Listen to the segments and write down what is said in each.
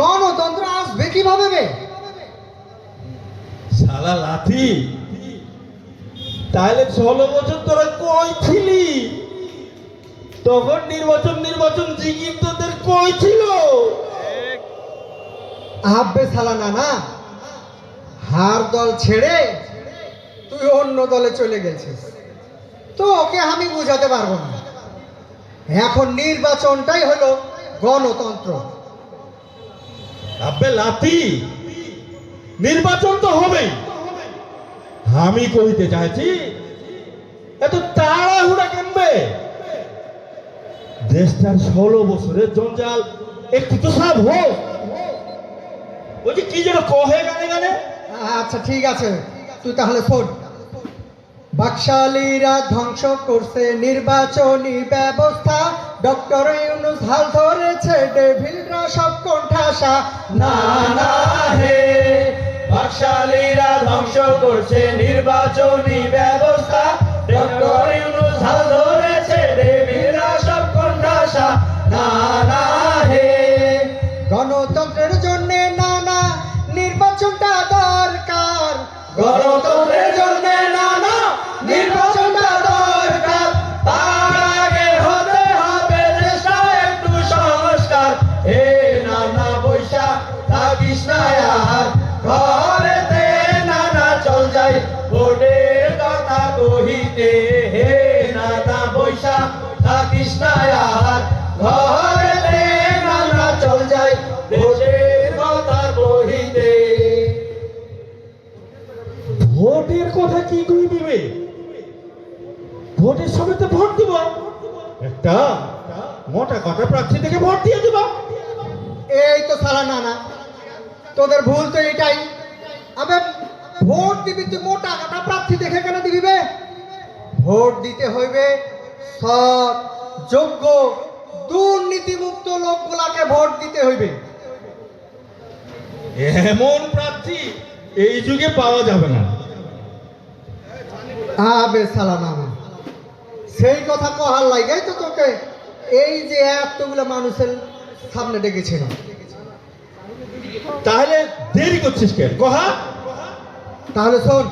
গণতন্ত্র আসবে কীভাবে রে শালা লাথি তাহলে ষোলো বছর তোরা কই ছিলি? তখন নির্বাচন নির্বাচন জিগির তোদের কই ছিল? আব্বে সালা না না হার দল ছেড়ে তুই অন্য দলে চলে গেছিস। তো ওকে আমি বুঝাতে পারব না। এখন নির্বাচনটাই হলো গণতন্ত্র। আবে লাথি নির্বাচন তো হবেই। আমি কইতে চাইছি, এত তাড়াহুড়া কেনবে? দেশটার ষোলো বছরের জঞ্জাল, একটু তো সাব হোক। যে কি যেন কহে গানে গানে? আচ্ছা ঠিক আছে। তুই তাহলে শোন। বাকশালীরা ধ্বংস করছে নির্বাচনী ব্যবস্থা। ডক্টর ইউনুস হাল ধরেছে, ডেভিলরা সব কোণঠাসা। না না হে বাকশালীরা ধ্বংস করছে নির্বাচনী ব্যবস্থা। ডক্টর ইউনুস হাল ধরেছে দেবীরা সব কন্যাসা না না হে গণতন্ত্রের জন্য না না, নির্বাচনটা দরকার। গণতন্ত্রের ভোটের কথা কহিতে। ভোটের কথা কি কই দিবে? ভোটের সময় তো ভোট দিব। একটা মোটা কথা প্রার্থী থেকে ভোট দিয়ে দিব। এই তো সালা না না তোদের ভুল তো এটাই। আবে ভোট দিবি তুই মোটা কাটা প্রার্থী দেখে কেন দিবি বে? ভোট দিতে হইবে সৎ যোগ্য দুর্নীতিমুক্ত লোকগুলাকে ভোট দিতে হইবে। এমন প্রার্থী এই যুগে পাওয়া যাবে না। আবে না না সেই কথা কহার লাগাই তো তোকে। এই যে এতগুলো মানুষের সামনে ডেকেছিল তাহলে দেরি করছিস কেন? কহা। তাহলে শোন।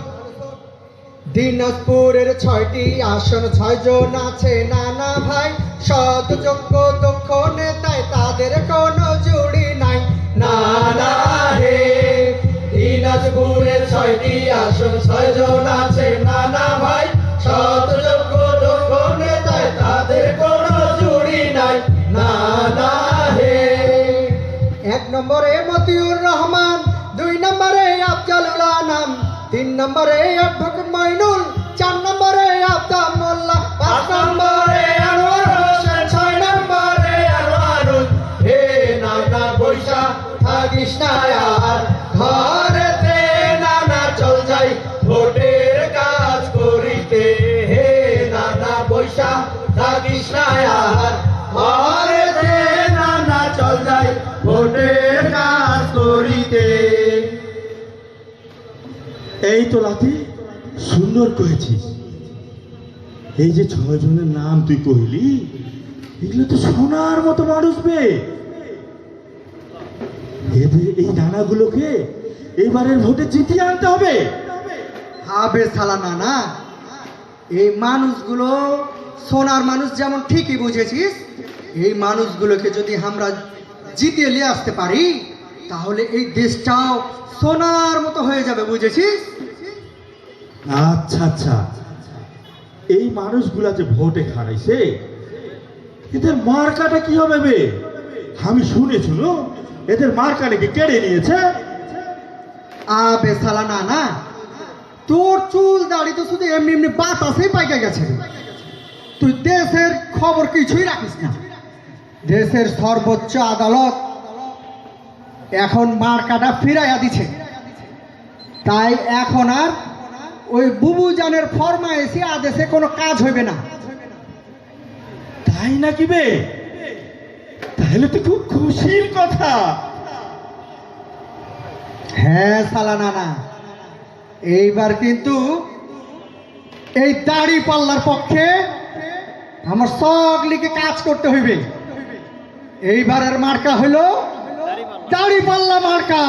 দিনাজপুরের ছয়টি আসন ছয় জন আছে। নানা ভাই সৎ যোগ্য দক্ষ নেতায় তাদের কোনো জুড়ি দিনাজপুরের ছয়টি আসন, ছয়জন আছে নানা ভাই। সৎ যোগ্য নেতায় তাদের কোনো জুড়ি নাই, নানা হে। এক নম্বরে মতিউর রহমান, দুই নম্বরে আফজালুল আনাম, তিন নম্বরে অ্যাডভোকেট মাইনুল, চার নম্বরে করিতে এই তো লাথি সুন্দর কয়েছিস এই যে ছয় জনের নাম তুই কইলি, এগুলো তো সোনার মতো মানুষ বে। এদের এই নানাগুলোকে এবারের ভোটে জিতিয়ে আনতে হবে। আবে সালা নানা, এই মানুষগুলো সোনার মানুষ যেমন ঠিকই বুঝেছিস, এই মানুষগুলোকে যদি আমরা জিতিয়ে নিয়ে আসতে পারি তাহলে এই দেশটাও সোনার মতো হয়ে যাবে বুঝেছিস? আচ্ছা আচ্ছা। এই মানুষগুলা যে ভোটে হারাইছে এদের মার্কাটা কি হবে বে? আমি শুনেছিল এদের মার্কা নাকি কেড়ে নিয়েছে? আবে সালা নানা তোর চুল দাড়ি তো শুধু এমনি এমনি বাতাসেই পাইকে গেছে তুই দেশের খবর কিছুই রাখিস না। দেশের সর্বোচ্চ আদালত এখন মার্কাটা ফিরাইয়া দিছে। তাই এখন আর ওই বুবুজানের ফরমাইশি আদেশে কোনো কাজ হইবে না। তাই নাকি বে? তাহলে তো খুব খুশির কথা। হ্যাঁ সালা না এইবার কিন্তু এই দাড়ি পাল্লার পক্ষে আমার সব সকলিকে কাজ করতে হইবে। এইবারের মার্কা হলো দাড়ি পাল্লা মার্কা।